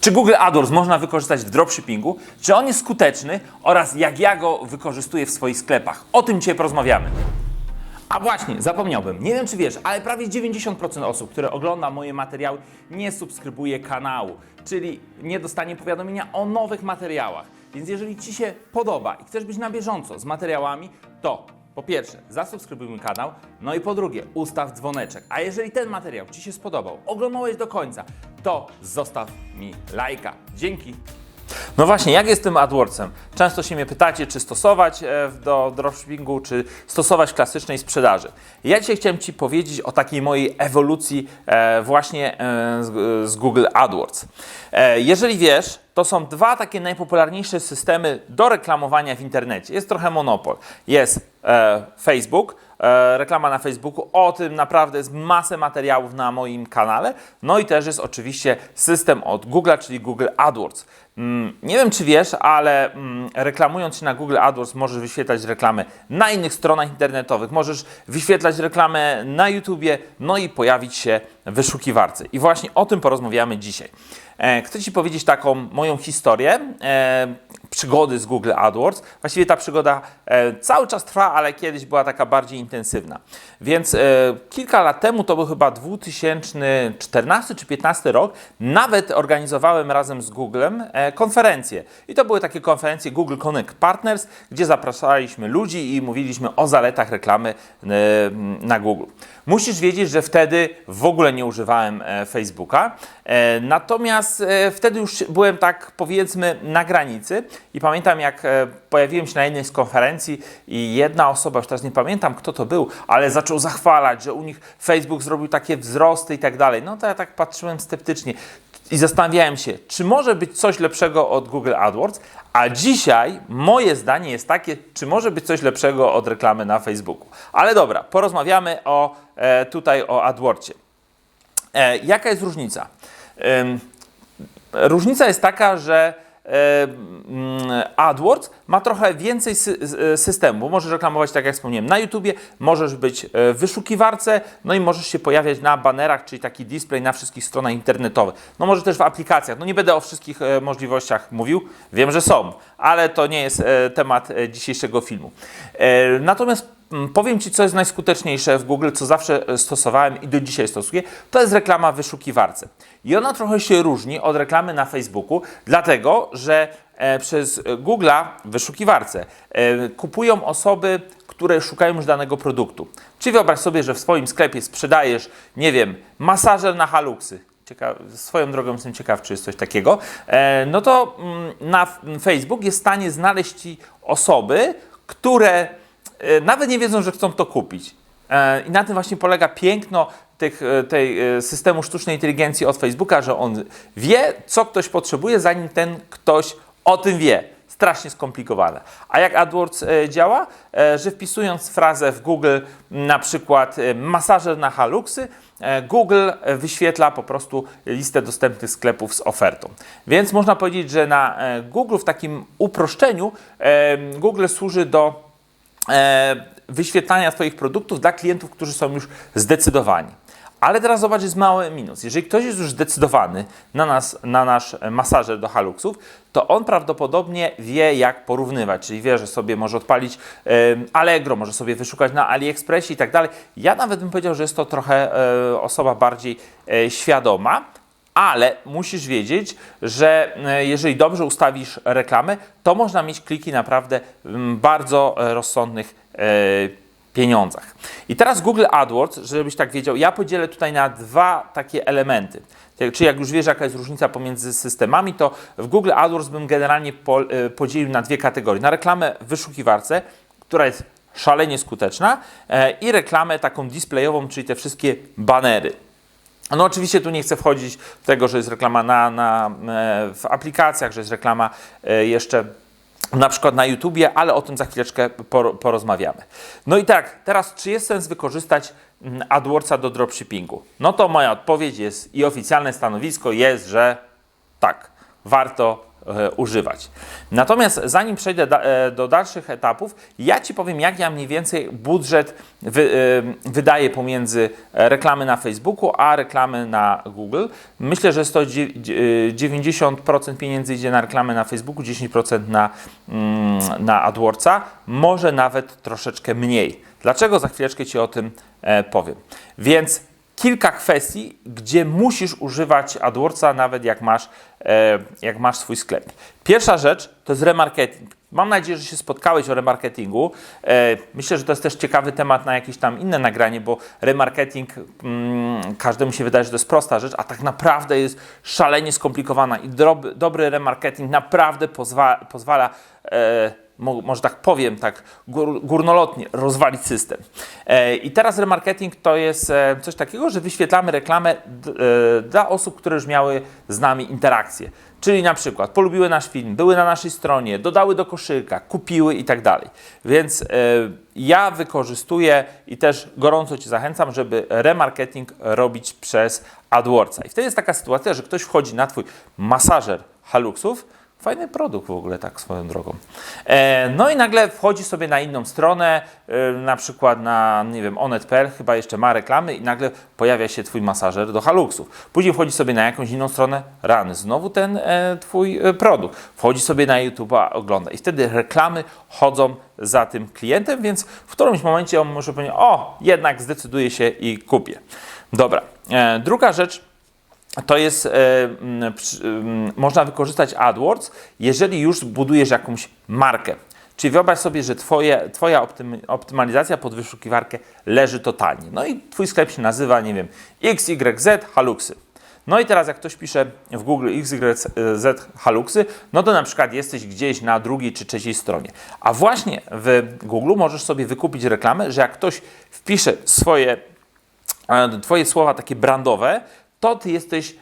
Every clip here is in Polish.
Czy Google AdWords można wykorzystać w dropshippingu? Czy on jest skuteczny? Oraz jak ja go wykorzystuję w swoich sklepach? O tym dzisiaj porozmawiamy. A właśnie, zapomniałbym. Nie wiem, czy wiesz, ale prawie 90% osób, które ogląda moje materiały, nie subskrybuje kanału, czyli nie dostanie powiadomienia o nowych materiałach. Więc jeżeli Ci się podoba i chcesz być na bieżąco z materiałami, to po pierwsze, zasubskrybuj mój kanał, no i po drugie, ustaw dzwoneczek. A jeżeli ten materiał Ci się spodobał, oglądałeś do końca, to zostaw mi lajka. Dzięki. No właśnie, jak jest tym AdWordsem? Często się mnie pytacie, czy stosować e, do dropshippingu, czy stosować klasycznej sprzedaży. Ja dzisiaj chciałem Ci powiedzieć o takiej mojej ewolucji e, właśnie e, z, Google AdWords. Jeżeli wiesz, to są dwa takie najpopularniejsze systemy do reklamowania w internecie. Jest trochę monopol. Jest Facebook, reklama na Facebooku. O tym naprawdę jest masę materiałów na moim kanale. No i też jest oczywiście system od Google, czyli Google AdWords. Mm, Nie wiem, czy wiesz, ale mm, reklamując się na Google AdWords możesz wyświetlać reklamy na innych stronach internetowych, możesz wyświetlać reklamę na YouTubie, no i pojawić się w wyszukiwarce. I właśnie o tym porozmawiamy dzisiaj. E, Chcę Ci powiedzieć taką moją historię e, przygody z Google AdWords. Właściwie ta przygoda e, cały czas trwa, ale kiedyś była taka bardziej intensywna. Więc kilka lat temu, to był chyba 2014 czy 2015 rok, nawet organizowałem razem z Googlem konferencje. I to były takie konferencje Google Connect Partners, gdzie zapraszaliśmy ludzi i mówiliśmy o zaletach reklamy na Google. Musisz wiedzieć, że wtedy w ogóle nie używałem e, Facebooka, e, natomiast e, wtedy już byłem tak powiedzmy na granicy i pamiętam jak pojawiłem się na jednej z konferencji i jedna osoba, już teraz nie pamiętam kto to był, ale zaczął zachwalać, że u nich Facebook zrobił takie wzrosty i tak dalej. No to ja tak patrzyłem sceptycznie i zastanawiałem się, czy może być coś lepszego od Google AdWords, a dzisiaj moje zdanie jest takie, czy może być coś lepszego od reklamy na Facebooku. Ale dobra, porozmawiamy o, e, tutaj o AdWordsie. E, jaka jest różnica? Ym, różnica jest taka, że e, AdWords ma trochę więcej z- systemu. bo Możesz reklamować, tak jak wspomniałem, na YouTubie, możesz być e, w wyszukiwarce, no i możesz się pojawiać na banerach, czyli taki display na wszystkich stronach internetowych. No może też w aplikacjach. No nie będę o wszystkich e, możliwościach mówił, wiem, że są, ale to nie jest e, temat e, dzisiejszego filmu. E, Natomiast Mm, Powiem Ci, co jest najskuteczniejsze w Google, co zawsze e, stosowałem i do dzisiaj stosuję, to jest reklama w wyszukiwarce. I ona trochę się różni od reklamy na Facebooku, dlatego że e, przez Google'a w wyszukiwarce e, kupują osoby, które szukają już danego produktu. Czyli wyobraź sobie, że w swoim sklepie sprzedajesz, nie wiem, masażer na haluksy. Ciekaw, swoją drogą jestem ciekaw, czy jest coś takiego. No to mm, na Facebook jest w stanie znaleźć Ci osoby, które nawet nie wiedzą, że chcą to kupić. E, I na tym właśnie polega piękno tych, e, tej e, systemu sztucznej inteligencji od Facebooka, że on wie, co ktoś potrzebuje, zanim ten ktoś o tym wie. Strasznie skomplikowane. A jak AdWords e, działa? E, że wpisując frazę w Google, na przykład e, masażer na haluksy, e, Google e, wyświetla po prostu listę dostępnych sklepów z ofertą. Więc można powiedzieć, że na e, Google w takim uproszczeniu e, Google służy do e, wyświetlania Twoich produktów dla klientów, którzy są już zdecydowani. Ale teraz zobacz, jest mały minus. Jeżeli ktoś jest już zdecydowany na, nas, na nasz masażer do haluksów, to on prawdopodobnie wie, jak porównywać, czyli wie, że sobie może odpalić e, Allegro, może sobie wyszukać na AliExpressie i tak dalej. Ja nawet bym powiedział, że jest to trochę e, osoba bardziej e, świadoma, ale musisz wiedzieć, że e, jeżeli dobrze ustawisz reklamę, to można mieć kliki naprawdę w bardzo e, rozsądnych e, pieniądzach. I teraz Google AdWords, żebyś tak wiedział, ja podzielę tutaj na dwa takie elementy. Jak- Czy jak już wiesz, jaka jest różnica pomiędzy systemami, to w Google AdWords bym generalnie po, podzielił na dwie kategorie. Na reklamę w wyszukiwarce, która jest szalenie skuteczna i reklamę taką displayową, czyli te wszystkie banery. No oczywiście tu nie chcę wchodzić w tego, że jest reklama na, na, e, w aplikacjach, że jest reklama e, jeszcze na przykład na YouTubie, ale o tym za chwileczkę por, porozmawiamy. No i tak, teraz czy jest sens wykorzystać mm, AdWordsa do dropshippingu? No to moja odpowiedź jest i oficjalne stanowisko jest, że tak, warto używać. Natomiast zanim przejdę e, do dalszych etapów, ja Ci powiem, jak ja mniej więcej budżet wy, e, wydaję pomiędzy reklamy na Facebooku, a reklamy na Google. Myślę, że jest to dzie- dzie- 90% pieniędzy idzie na reklamę na Facebooku, 10% na, mm, na AdWordsa, może nawet troszeczkę mniej. Dlaczego? Za chwileczkę Ci o tym e, powiem. Więc kilka kwestii, gdzie musisz używać AdWordsa, nawet jak masz, e, jak masz swój sklep. Pierwsza rzecz to jest remarketing. Mam nadzieję, że się spotkałeś o remarketingu. E, myślę, że to jest też ciekawy temat na jakieś tam inne nagranie, bo remarketing mm, każdemu się wydaje, że to jest prosta rzecz, a tak naprawdę jest szalenie skomplikowana i dobry remarketing naprawdę pozwa, pozwala e, mo- może tak powiem, tak gór, górnolotnie, rozwalić system. E, I teraz remarketing to jest e, coś takiego, że wyświetlamy reklamę d, e, dla osób, które już miały z nami interakcję. Czyli na przykład polubiły nasz film, były na naszej stronie, dodały do koszyka, kupiły i tak dalej. Więc e, ja wykorzystuję i też gorąco Ci zachęcam, żeby remarketing robić przez AdWordsa. I wtedy jest taka sytuacja, że ktoś wchodzi na Twój masażer haluksów, Fajny produkt w ogóle, tak swoją drogą. E, no i nagle wchodzi sobie na inną stronę, e, na przykład na, nie wiem, onet.pl, chyba jeszcze ma reklamy i nagle pojawia się Twój masażer do haluksów. Później wchodzi sobie na jakąś inną stronę, rany, znowu ten e, Twój e, produkt. Wchodzi sobie na YouTube'a, ogląda i wtedy reklamy chodzą za tym klientem, więc w którymś momencie on może powiedzieć, o, jednak zdecyduję się i kupię. Dobra, e, druga rzecz, to jest, e, można wykorzystać AdWords, jeżeli już budujesz jakąś markę. Czyli wyobraź sobie, że twoje, Twoja optym, optymalizacja pod wyszukiwarkę leży totalnie. No i Twój sklep się nazywa, nie wiem, XYZ Haluksy. No i teraz jak ktoś pisze w Google XYZ Haluksy, no to na przykład jesteś gdzieś na drugiej czy trzeciej stronie. A właśnie w Google możesz sobie wykupić reklamę, że jak ktoś wpisze swoje e, Twoje słowa takie brandowe, to Ty jesteś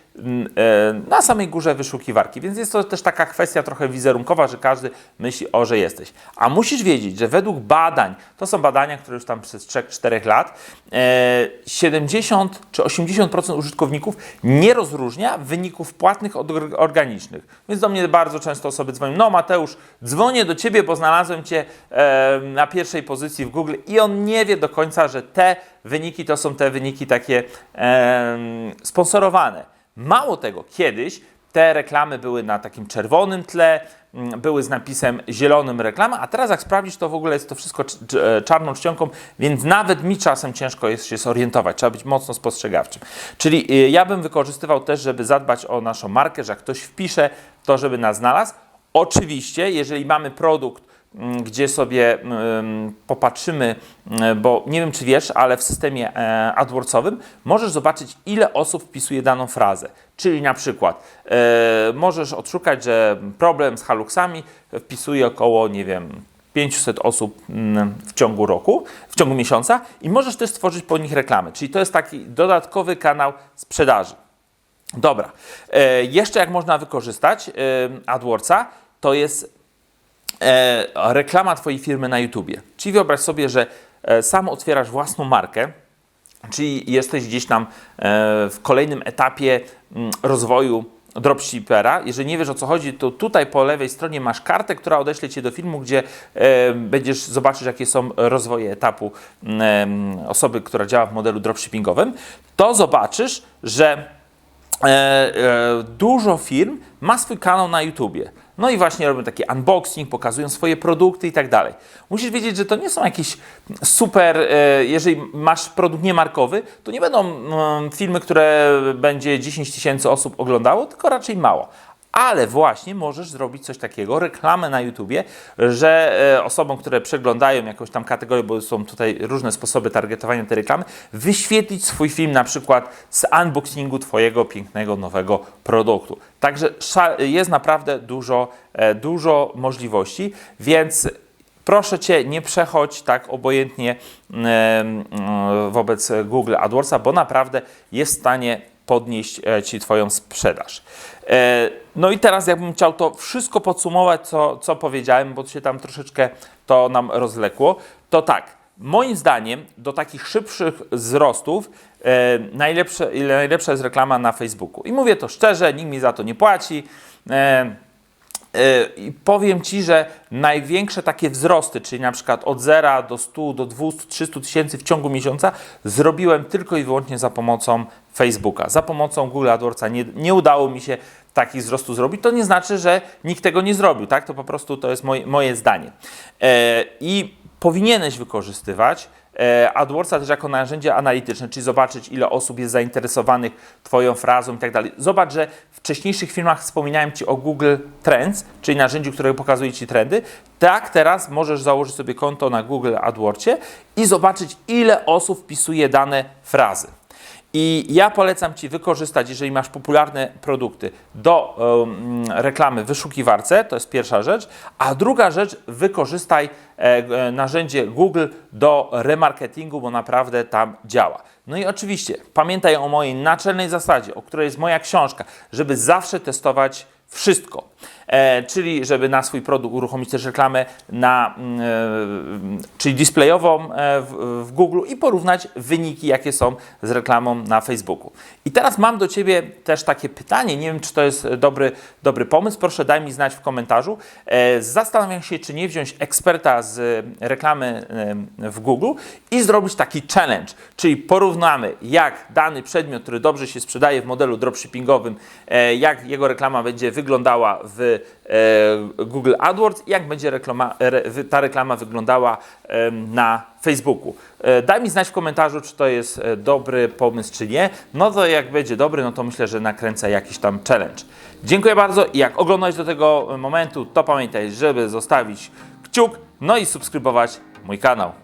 na samej górze wyszukiwarki. Więc jest to też taka kwestia trochę wizerunkowa, że każdy myśli, o, że jesteś. A musisz wiedzieć, że według badań, to są badania, które już tam przez 3-4 lat, e, 70 czy 80% użytkowników nie rozróżnia wyników płatnych od or- organicznych. Więc do mnie bardzo często osoby dzwonią, no Mateusz, dzwonię do Ciebie, bo znalazłem Cię e, na pierwszej pozycji w Google i on nie wie do końca, że te wyniki to są te wyniki takie sponsorowane. Mało tego, kiedyś te reklamy były na takim czerwonym tle, mm, były z napisem zielonym reklama, a teraz jak sprawdzisz, to w ogóle jest to wszystko e, czarną czcionką, więc nawet mi czasem ciężko jest się zorientować. Trzeba być mocno spostrzegawczym. Czyli y, ja bym wykorzystywał też, żeby zadbać o naszą markę, że jak ktoś wpisze, to żeby nas znalazł. Oczywiście, jeżeli mamy produkt, gdzie sobie mm, popatrzymy, mm, bo nie wiem czy wiesz, ale w systemie e, AdWordsowym możesz zobaczyć, ile osób wpisuje daną frazę. Czyli na przykład e, możesz odszukać, że problem z haluksami wpisuje około, nie wiem, 500 osób mm, w ciągu roku, w ciągu miesiąca i możesz też stworzyć po nich reklamy. Czyli to jest taki dodatkowy kanał sprzedaży. Dobra. E, jeszcze jak można wykorzystać AdWordsa, to jest reklama Twojej firmy na YouTubie. Czyli wyobraź sobie, że e, sam otwierasz własną markę, czyli jesteś gdzieś tam e, w kolejnym etapie mm, rozwoju dropshippera. Jeżeli nie wiesz o co chodzi, to tutaj po lewej stronie masz kartę, która odeśle Cię do filmu, gdzie e, będziesz zobaczyć, jakie są rozwoje etapu em, osoby, która działa w modelu dropshippingowym. To zobaczysz, że e, e, dużo firm ma swój kanał na YouTubie. No i właśnie robią taki unboxing, pokazują swoje produkty i tak dalej. Musisz wiedzieć, że to nie są jakieś super, e, jeżeli masz produkt niemarkowy, to nie będą mm, filmy, które będzie 10 tysięcy osób oglądało, tylko raczej mało. Ale właśnie możesz zrobić coś takiego, reklamę na YouTubie, że e, osobom, które przeglądają jakąś tam kategorię, bo są tutaj różne sposoby targetowania tej reklamy, wyświetlić swój film na przykład z unboxingu Twojego pięknego nowego produktu. Także jest naprawdę dużo, e, dużo możliwości, więc Proszę Cię, nie przechodź tak obojętnie em, wobec Google AdWordsa, bo naprawdę jest w stanie podnieść e, Ci Twoją sprzedaż. E, No i teraz jakbym chciał to wszystko podsumować, co, co powiedziałem, bo się tam troszeczkę to nam rozlekło, to tak, moim zdaniem do takich szybszych wzrostów e, najlepsze, najlepsza jest reklama na Facebooku. I mówię to szczerze, nikt mi za to nie płaci. E, Yy, I powiem Ci, że największe takie wzrosty, czyli na przykład od 0 do 100, do 200, 300 tysięcy w ciągu miesiąca, zrobiłem tylko i wyłącznie za pomocą Facebooka. Za pomocą Google AdWordsa nie, nie udało mi się takich wzrostu zrobić. To nie znaczy, że nikt tego nie zrobił, tak? To po prostu to jest moje, moje zdanie. E, I powinieneś wykorzystywać e, AdWordsa też jako narzędzie analityczne, czyli zobaczyć, ile osób jest zainteresowanych Twoją frazą i tak dalej. Zobacz, że w wcześniejszych filmach wspominałem Ci o Google Trends, czyli narzędziu, które pokazuje Ci trendy. Tak, teraz możesz założyć sobie konto na Google AdWordsie i zobaczyć, ile osób wpisuje dane frazy. I ja polecam Ci wykorzystać, jeżeli masz popularne produkty, do reklamy w wyszukiwarce, to jest pierwsza rzecz, a druga rzecz, wykorzystaj e, e, narzędzie Google do remarketingu, bo naprawdę tam działa. No i oczywiście pamiętaj o mojej naczelnej zasadzie, o której jest moja książka, żeby zawsze testować wszystko. E, czyli żeby na swój produkt uruchomić też reklamę na, mm, e, czyli displayową e, w, Google i porównać wyniki, jakie są z reklamą na Facebooku. I teraz mam do Ciebie też takie pytanie, nie wiem, czy to jest dobry, dobry pomysł, proszę daj mi znać w komentarzu. Zastanawiam się, czy nie wziąć eksperta z reklamy w Google i zrobić taki challenge, czyli porównamy, jak dany przedmiot, który dobrze się sprzedaje w modelu dropshippingowym, jak jego reklama będzie wyglądała w e, Google AdWords jak będzie reklama, ta reklama wyglądała na Facebooku. E, Daj mi znać w komentarzu, czy to jest e, dobry pomysł, czy nie. No to jak będzie dobry, no to myślę, że nakręcę jakiś tam challenge. Dziękuję bardzo i jak oglądałeś do tego momentu, to pamiętaj, żeby zostawić kciuk, no i subskrybować mój kanał.